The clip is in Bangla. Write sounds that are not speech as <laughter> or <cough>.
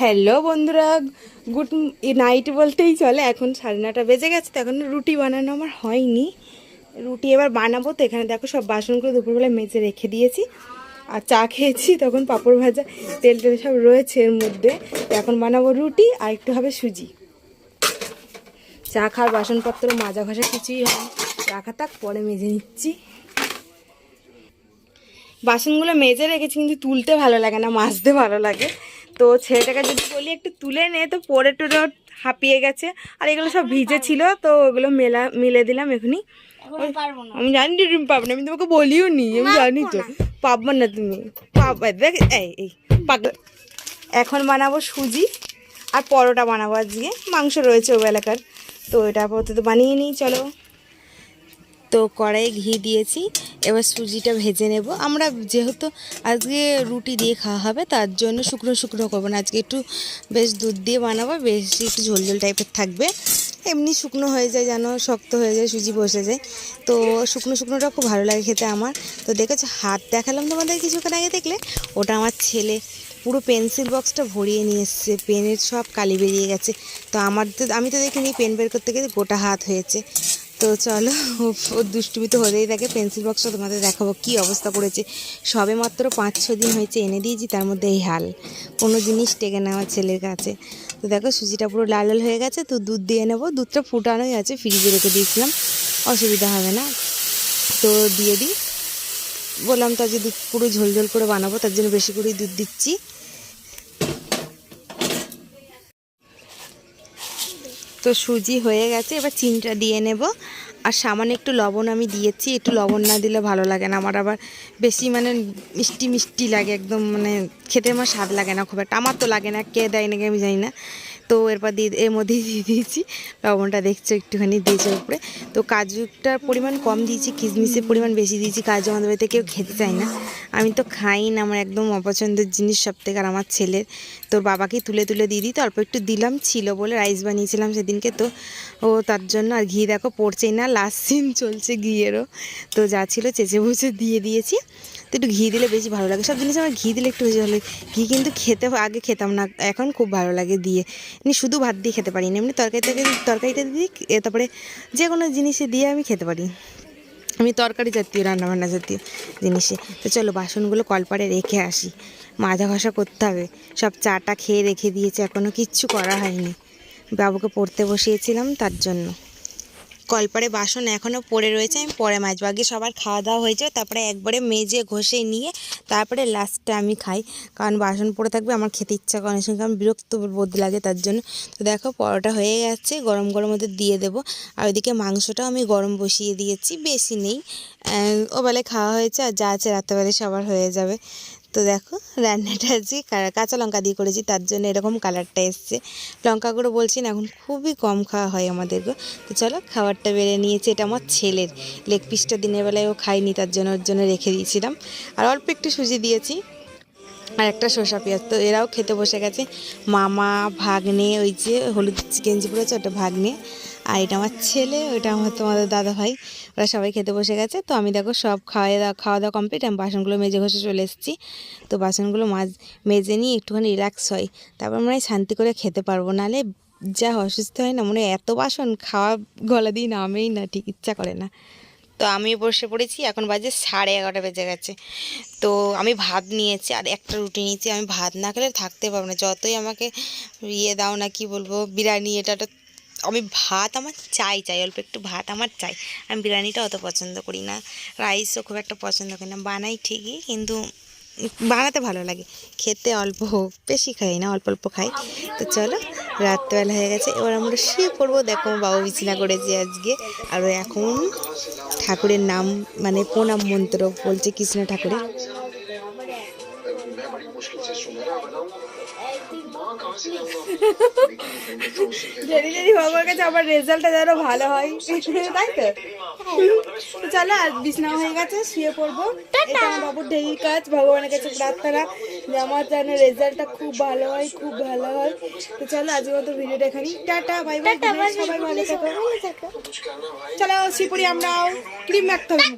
হ্যালো বন্ধুরা, গুড নাইট বলতেই চলে। এখন সাড়ে নটা বেজে গেছে, তো এখন রুটি বানানো আমার হয়নি। রুটি এবার বানাবো, তো এখানে দেখো সব বাসনগুলো দুপুরবেলা মেজে রেখে দিয়েছি। আর চা খেয়েছি, তখন পাঁপড় ভাজা, তেল টেল সব রয়েছে এর মধ্যে। এখন বানাবো রুটি, আর একটু হবে সুজি। চা খাওয়ার বাসনপত্র, মাজা ঘষা কিছুই হয় রাখা থাক, পরে মেজে নিচ্ছি। বাসনগুলো মেজে রেখেছি, কিন্তু তুলতে ভালো লাগে না, মাজতে ভালো লাগে। তো ছেলেটাকে যদি বলি একটু তুলে নে তো পরে টোরে হাঁপিয়ে গেছে। আর এগুলো সব ভিজে ছিল তো ওগুলো মেলা মিলে দিলাম এখনই আমি জানি তুমি পাবো না আমি তোমাকে বলিও নি আমি জানি তো। পাবো না তুমি। পাবা দেখ এই এই পাক এখন বানাবো সুজি আর পরোটা বানাবো আজকে। মাংস রয়েছে ও এলাকার। তো এটা আপাতত বানিয়ে নিই চলো। তো কড়াইয়ে ঘি দিয়েছি। এবার সুজিটা ভেজে নেব। আমরা যেহেতু আজকে রুটি দিয়ে খাওয়া হবে, তার জন্য শুকনো শুকনো করব না। আজকে একটু বেশ দুধ দিয়ে বানাবো, বেশি একটু ঝোল ঝোল টাইপের থাকবে। এমনি শুকনো হয়ে যায় যেন, শক্ত হয়ে যায়, সুজি বসে যায়। তো শুকনো শুকনোটা খুব ভালো লাগে খেতে আমার। তো দেখেছ, হাত দেখালাম তোমাদের কিছুক্ষণ আগে দেখলে? ওটা আমার ছেলে পুরো পেন্সিল বক্সটা ভরিয়ে নিয়ে এসছে। পেনের সব কালি বেরিয়ে গেছে। তো আমার তো, আমি তো দেখিনি, পেন বের করতে গেলে গোটা হাত হয়েছে। তো চলো ও দুষ্টুমি তো হতেই থাকে। পেন্সিল বক্সটা তোমাদের দেখাবো, কি অবস্থা করেছে সবে মাত্র পাঁচ, ছ দিন হয়েছে, এনে দিয়েছি, তার মধ্যে এই হাল। কোনো জিনিস টেকে না আমার ছেলের কাছে। তো দেখো, সুজিটা পুরো লাল লাল হয়ে গেছে, তো দুধ দিয়ে নেব। দুধটা ফুটানোই আছে, ফ্রিজে রেখে দিয়েছিলাম। অসুবিধা হবে না। তো দিয়ে দিই। বললাম তো আজকে দুধ পুরো ঝোল ঝোল করে বানাবো, তার জন্য বেশি করেই দুধ দিচ্ছি। তো সুজি হয়ে গেছে, এবার চিনটা দিয়ে নেব। আর সামান্য একটু লবণ আমি দিয়েছি, একটু লবণ না দিলে ভালো লাগে না। আমার আবার বেশি মানে মিষ্টি মিষ্টি লাগে, একদম মানে খেতে আমার স্বাদ লাগে না খুব একটা। আমার তো লাগে না, কে দেয় নাকি আমি জানি না। তো এরপর দিয়ে এর মধ্যেই <laughs> দিয়ে দিয়েছি। লবণটা দেখছ একটুখানি দিয়েছে উপরে। তো কাজুটার পরিমাণ কম দিয়েছি, কিশমিশের পরিমাণ বেশি দিয়েছি, কাজু আমাদের বাড়িতে কেউ খেতে চায় না। আমি তো খাই না, আমার একদম অপছন্দের জিনিস সব থেকে আর আমার ছেলের। তোর বাবাকে তুলে তুলে দিয়ে দিই, তো অল্প একটু দিলাম, ছিল বলে রাইস বানিয়েছিলাম সেদিনকে। তো ও তার জন্য, আর ঘি দেখো পড়ছেই না লাস্ট সিন চলছে ঘিয়েরও। তো যা ছিল চেঁচে বুঝে দিয়ে দিয়েছি। তো একটু ঘি দিলে বেশি ভালো লাগে। সব জিনিস আমার ঘি দিলে একটু বেশি ভালো লাগে। ঘি কিন্তু খেতে আগে খেতাম না, এখন খুব ভালো লাগে দিয়ে। এমনি শুধু ভাত দিয়ে খেতে পারি না, এমনি তরকারিতে তরকারিতে দিই এ তারপরে যে কোনো জিনিসে দিয়ে আমি খেতে পারি। আমি তরকারি জাতীয়, রান্নাবান্না জাতীয় জিনিসে। তো চলো বাসনগুলো কলপারে রেখে আসি। মাজা ঘষা করতে হবে। সব চাটা খেয়ে রেখে দিয়েছে এখনও কিচ্ছু করা হয়নি। বাবুকে পড়তে বসিয়েছিলাম তার জন্য। কলপারে বাসন এখনও পড়ে রয়েছে আমি পরে মাজবো। আগে সবার খাওয়া দাওয়া হয়েছে তারপরে একবারে মেজে ঘষে নিয়ে তারপরে লাস্টে আমি খাই। কারণ বাসন পড়ে থাকবে আমার খেতে ইচ্ছা করে সময় কারণ বিরক্ত বোধ লাগে তার জন্য। তো দেখো পরোটা হয়ে গেছে গরম গরম ওদের দিয়ে দেবো। আর ওইদিকে মাংসটাও আমি গরম বসিয়ে দিয়েছি বেশি নেই। আহ, ও বেলায় খাওয়া হয়েছে আর যা আছে রাত্রেবেলায় সবার হয়ে যাবে। তো দেখো, রান্নাটা আজকে কাঁচা লঙ্কা দিয়ে করেছি, তার জন্য এরকম কালারটা এসছে। লঙ্কা গুঁড়ো বলছি না, এখন খুবই কম খাওয়া হয় আমাদের গো। তো চলো, খাবারটা বেড়ে নিয়েছি, এটা আমার ছেলের। লেগ পিসটা দিনের বেলায় ও খায়নি তার জন্য ওর জন্য রেখে দিয়েছিলাম। আর অল্প একটু সুজি দিয়েছি, আর একটা শসা পেঁয়াজ। তো এরাও খেতে বসে গেছে। মামা, ভাগ্নে, ওই যে হলুদ গেঞ্জি পড়েছে ওটা ভাগ্নে। আর এটা আমার ছেলে ওইটা আমার তোমাদের দাদা ভাই ওরা সবাই খেতে বসে গেছে। তো আমি দেখো সব খাওয়া দাওয়া খাওয়া দাওয়া কমপ্লিট আমি বাসনগুলো মেজে ঘষে চলে এসেছি। তো বাসনগুলো মাজ মেজে নিয়ে একটুখানি রিল্যাক্স হয়। তারপর মনে শান্তি করে খেতে পারব। নাহলে যা অসুস্থ হয় না মনে এত বাসন খাওয়া গলা দিয়ে নামেই না ঠিক ইচ্ছা করে না। তো আমি বসে পড়েছি এখন বাজে সাড়ে এগারোটা বেজে গেছে। তো আমি ভাত নিয়েছি আর একটা রুটি নিয়েছি। আমি ভাত না খেলে থাকতে পারব না। যতই আমাকে ইয়ে দাও না কি বলব বিরিয়ানি এটা ওটা, আমি ভাত আমার চাই চাই, অল্প একটু ভাত আমার চাই। আমি বিরিয়ানিটা অত পছন্দ করি না। রাইসও খুব একটা পছন্দ করি না। বানাই ঠিকই, কিন্তু বানাতে ভালো লাগে। খেতে অল্প, বেশি খাই না, অল্প অল্প খাই। তো চলো রাত্রেবেলা হয়ে গেছে। এবার আমরা শুয়ে পড়ব। দেখো, বাবু বিছানা করেছি আজকে। আর এখন ঠাকুরের নাম মানে প্রণাম মন্ত্র বলছে কৃষ্ণ ঠাকুরের। मैं बड़ी मुश्किल से सुनहरा बनाऊंगा माँ कहाँ से लाऊंगा দেরি দেরি হওয়ার কাছে আমার রেজাল্টটা যেন ভালো হয় তাই তো তো চলো আর বিছনা হয়ে গেছে শুয়ে পড়বো এটা আমার বাবুর ডেলি কাজ ভগবানের কাছে প্রার্থনা যে আমার যেন রেজাল্টটা খুব ভালো হয় খুব ভালো হয় তো চলো আজকের মতো ভিডিওটা এখানেই টাটা বাই বাই সবাই ভালো থাকো চলো শিপুরি আমরাও ক্রিম মাখতে হবে